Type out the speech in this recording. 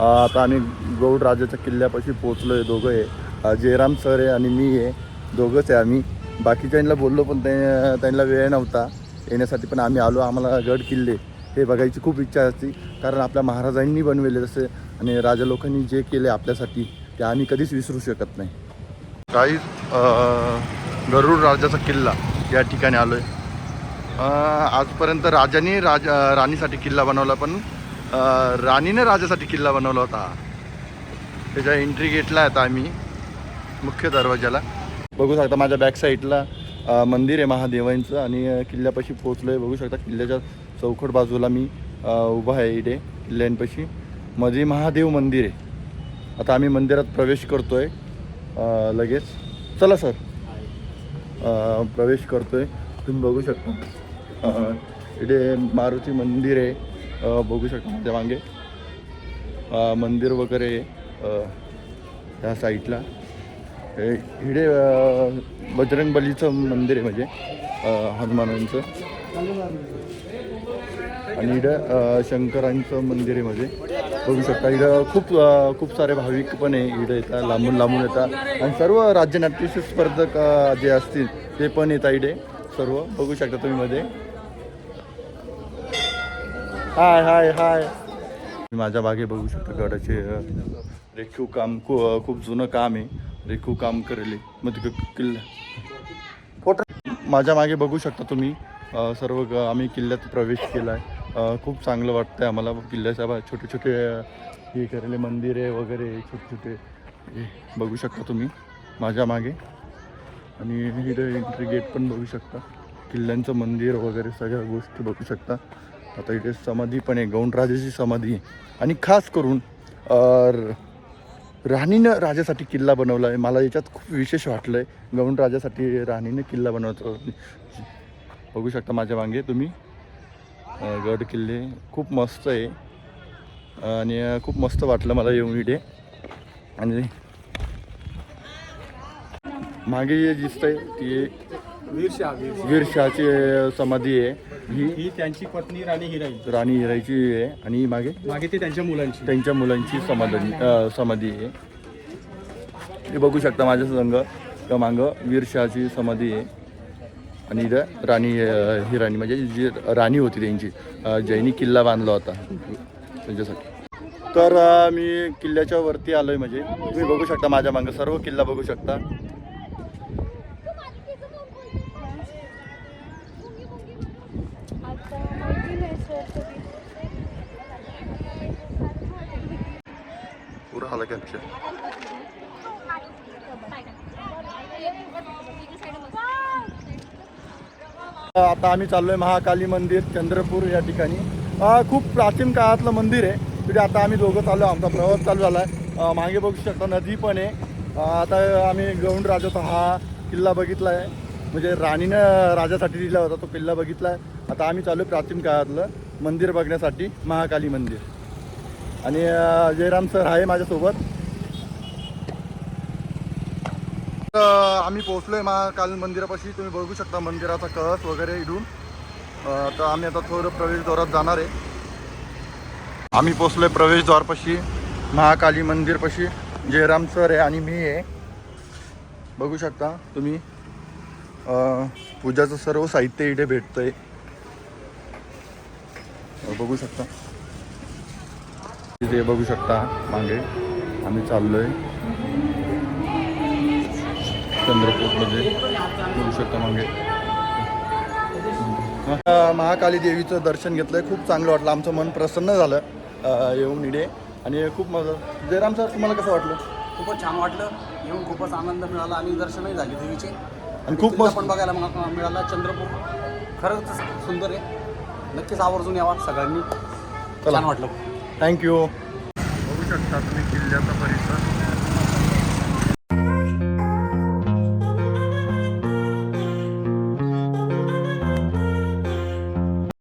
आता आम्ही गौड राजाच्या किल्ल्यापाशी पोचलो आहे दोघं आहे जयराम सर आहे आणि मी आहे. दोघंच आहे आम्ही. बाकीच्यांना बोललो पण ते त्यांना वेळ नव्हता. येण्यासाठी पण आम्ही आलो. आम्हाला गड किल्ले हे बघायची खूप इच्छा असते. कारण आपल्या महाराजांनी बनवले जसे आणि राजा लोकांनी जे केले आपल्यासाठी ते आम्ही कधीच विसरू शकत नाही. काही गरुड राजाचा किल्ला या ठिकाणी आलो आहे आजपर्यंत राजाने राजा राणीसाठी किल्ला बनवला पण राणीने राजासाठी किल्ला बनवला होता. त्याच्या एंट्री गेटला आहे आता आम्ही मुख्य दरवाजाला बघू शकता माझ्या बॅक साईडला मंदिर आहे महादेवांचं आणि किल्ल्यापाशी पोचलो आहे बघू शकता किल्ल्याच्या चौखट बाजूला मी उभा आहे इथे किल्ल्यांपाशी. मध्ये महादेव मंदिर आहे. आता आम्ही मंदिरात प्रवेश करतोय आहे लगेच. चला सर प्रवेश प्रवेश करतोय. तुम्ही बघू शकता. इडे इथे मारुती मंदिर आहे. बघू शकता माझ्या मागे. मंदिर वगैरे ह्या साईटला त्या साईडला हे- मंदिर आहे म्हणजे हनुमानांचं. आणि इडं शंकरांचं मंदिर आहे म्हणजे. बघू शकता इडं खूप खूप सारे भाविक पण आहे. इडं येतात लांबून लांबून येतात आणि सर्व राज्यनाट्य स्पर्धक जे असतील ते पण येतात इडे सर्व बघू शकता तुम्ही मध्ये. हाय हाय हाय. मी माझ्या मागे बघू शकता गडाचे रेखीव काम खू खूप जुनं काम आहे. रेखीव काम करेल. मग किल्ला. फोटो माझ्या मागे बघू शकता तुम्ही सर्व आम्ही किल्ल्यात प्रवेश केला आहे खूप चांगलं वाटतं आहे आम्हाला. किल्ल्याच्या बा छोटे छोटे हे करेले मंदिरे वगैरे छोटे छोटे. हे बघू शकता तुम्ही माझ्या मागे. आणि इथं एंट्री गेट पण बघू शकता. किल्ल्यांचं मंदिर वगैरे सगळ्या गोष्टी बघू शकता. आता इथे समाधी पण आहे गौंडराजाची समाधी आहे. आणि खास करून राणीनं राजासाठी किल्ला बनवला आहे मला याच्यात खूप विशेष वाटलं आहे गौंड राजासाठी राणीनं किल्ला बनवतो. बघू शकता माझ्या मागे तुम्ही. गड किल्ले. खूप मस्त आहे. आणि खूप मस्त वाटलं मला येऊन इथे. आणि मागे जे दिसतंय ती वीरशाहची समाधी आहे. ही ही त्यांची पत्नी राणी हिराई. राणी हिराईची आहे. आणि मागे? मागे ते त्यांच्या मुलांची. त्यांच्या मुलांची समाधी समाधी आहे. हे बघू शकता माझ्या संघ. का मागं वीरशहाची समाधी आहे. आणि इथं राणी ही राणी म्हणजे जी राणी होती त्यांची अ, ज्यांनी किल्ला बांधला होता. त्यांच्यासाठी. तर मी किल्ल्याच्या वरती आलोय म्हणजे. तुम्ही बघू शकता माझ्या मागं. सर्व किल्ला बघू शकता आता माहिती नाही सर कधी पूरा आला कॅप्चर आता आम्ही चाललोय महाकाली मंदिर चंद्रपूर या ठिकाणी. खूप प्राचीन काळातलं मंदिर आहे. तिथे आता आम्ही दोघं चाललो आमचा प्रवास चालू झाला आहे मागे बघू शकता नदी पण आहे. आता आम्ही गौंड राजाचा हा किल्ला बघितला आहे म्हणजे राणीनं राजासाठी दिला होता तो किल्ला बघितला आहे आता आम्ही चालू आहे प्राचीन काळातलं. मंदिर बघण्यासाठी महाकाली मंदिर. आणि जयराम सर आहे माझ्यासोबत. आम्ही आम्ही आहे महाकाल मंदिरापाशी. तुम्ही बघू शकता मंदिराचा कळस वगैरे इथून तर आम्ही आता थोडं प्रवेशद्वारात जाणार आहे. आम्ही पोहोचलोय प्रवेशद्वारपाशी महाकाली मंदिरपाशी. जयराम सर आहे आणि मी आहे. बघू शकता तुम्ही. पूजाचं सर्व साहित्य इथे भेटतं आहे बघू शकता. इथे बघू शकता मागे. आम्ही चाललोय. चंद्रपूरमध्ये बघू शकता मागे. महाकाली देवीचं दर्शन घेतलंय. खूप चांगलं वाटलं. आमचं मन प्रसन्न झालं येऊन इडे आणि खूप मजा जयराम सर तुम्हाला कसं वाटलं? खूपच छान वाटलं. येऊन खूपच आनंद मिळाला आणि दर्शनही झाले देवीचे. आणि खूप पण बघायला मिळाला. चंद्रपूर खरंच सुंदर आहे. नक्कीच आवर्जून यावा सगळ्यांनी. चला. छान वाटलं. थँक्यू बघू शकता तुम्ही किल्ल्याचा परिसर.